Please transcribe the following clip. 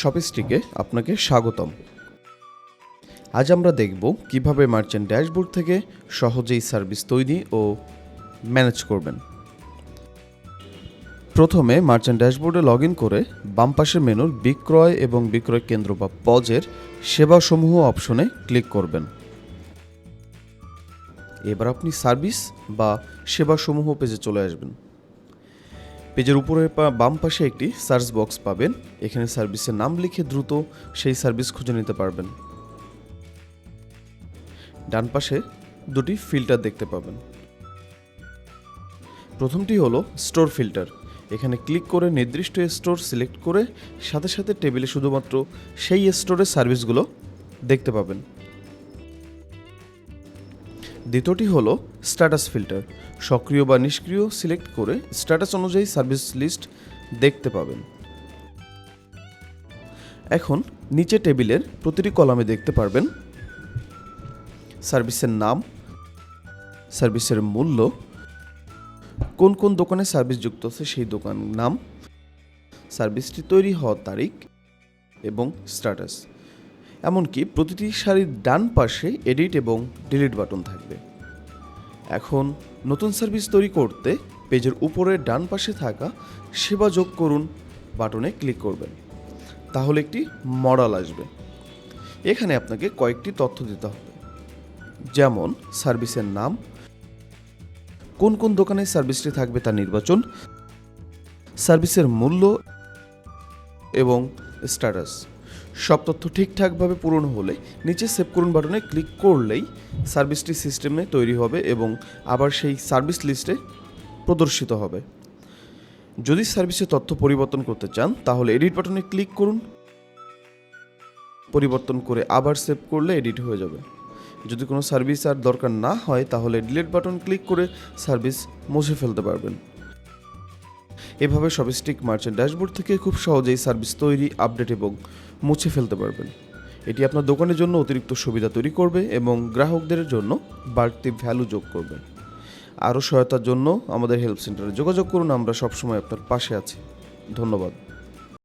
শপিস্টিকে আপনাকে স্বাগতম। আজ আমরা দেখব কীভাবে মার্চেন্ট ড্যাশবোর্ড থেকে সহজেই সার্ভিস তৈরি ও ম্যানেজ করবেন। প্রথমে মার্চেন্ট ড্যাশবোর্ডে লগ ইন করে বাম পাশের মেনুর বিক্রয় এবং বিক্রয় কেন্দ্র বা পজের সেবাসমূহ অপশনে ক্লিক করবেন। এবার আপনি সার্ভিস বা সেবাসমূহ পেজে চলে আসবেন। পেজের উপরে বাম পাশে একটি সার্চ বক্স পাবেন। এখানে সার্ভিসের নাম লিখে দ্রুত সেই সার্ভিস খুঁজে নিতে পারবেন। ডান পাশে দুটি ফিল্টার দেখতে পাবেন। প্রথমটি হলো স্টোর ফিল্টার। এখানে ক্লিক করে নির্দিষ্ট স্টোর সিলেক্ট করে সাথে সাথে টেবিলে শুধুমাত্র সেই স্টোরের সার্ভিসগুলো দেখতে পাবেন। দ্বিতীয়টি হলো স্ট্যাটাস ফিল্টার। সক্রিয় বা নিষ্ক্রিয় সিলেক্ট করে স্ট্যাটাস অনুযায়ী সার্ভিস লিস্ট দেখতে পাবেন। এখন নিচে টেবিলের প্রতিটি কলামে দেখতে পারবেন সার্ভিসের নাম, সার্ভিসের মূল্য, কোন কোন দোকানে সার্ভিস যুক্ত আছে সেই দোকান নাম, সার্ভিসটি তৈরি হওয়ার তারিখ এবং স্ট্যাটাস। এমনকি প্রতিটি সারির ডান পাশে এডিট এবং ডিলিট বাটন থাকবে। এখন নতুন সার্ভিস তৈরি করতে পেজের উপরে ডান পাশে থাকা সেবা যোগ করুন বাটনে ক্লিক করবেন। তাহলে একটি মডেল আসবে। এখানে আপনাকে কয়েকটি তথ্য দিতে হবে। যেমন সার্ভিসের নাম, কোন কোন দোকানে সার্ভিসটি থাকবে তা নির্বাচন সার্ভিসের মূল্য এবং স্ট্যাটাস সব তথ্য ঠিকঠাকভাবে পূরণ হলে নিচে সেভ করুন বাটনে ক্লিক করলেই সার্ভিসটি সিস্টেমে তৈরি হবে এবং আবার সেই সার্ভিস লিস্টে প্রদর্শিত হবে। যদি সার্ভিসের তথ্য পরিবর্তন করতে চান, তাহলে এডিট বাটনে ক্লিক করুন। পরিবর্তন করে আবার সেভ করলে এডিট হয়ে যাবে। যদি কোনো সার্ভিস আর দরকার না হয়, তাহলে ডিলিট বাটন ক্লিক করে সার্ভিস মুছে ফেলতে পারবেন। এভাবে সবিস্টিক মার্চেন্ট ড্যাশবোর্ড থেকে খুব সহজেই সার্ভিস তৈরি, আপডেট এবং মুছে ফেলতে পারবেন। এটি আপনার দোকানের জন্য অতিরিক্ত সুবিধা তৈরি করবে এবং গ্রাহকদের জন্য বাড়তি ভ্যালু যোগ করবে। আরও সহায়তার জন্য আমাদের হেল্প সেন্টারে যোগাযোগ করুন, আমরা সবসময় আপনার পাশে আছি। ধন্যবাদ।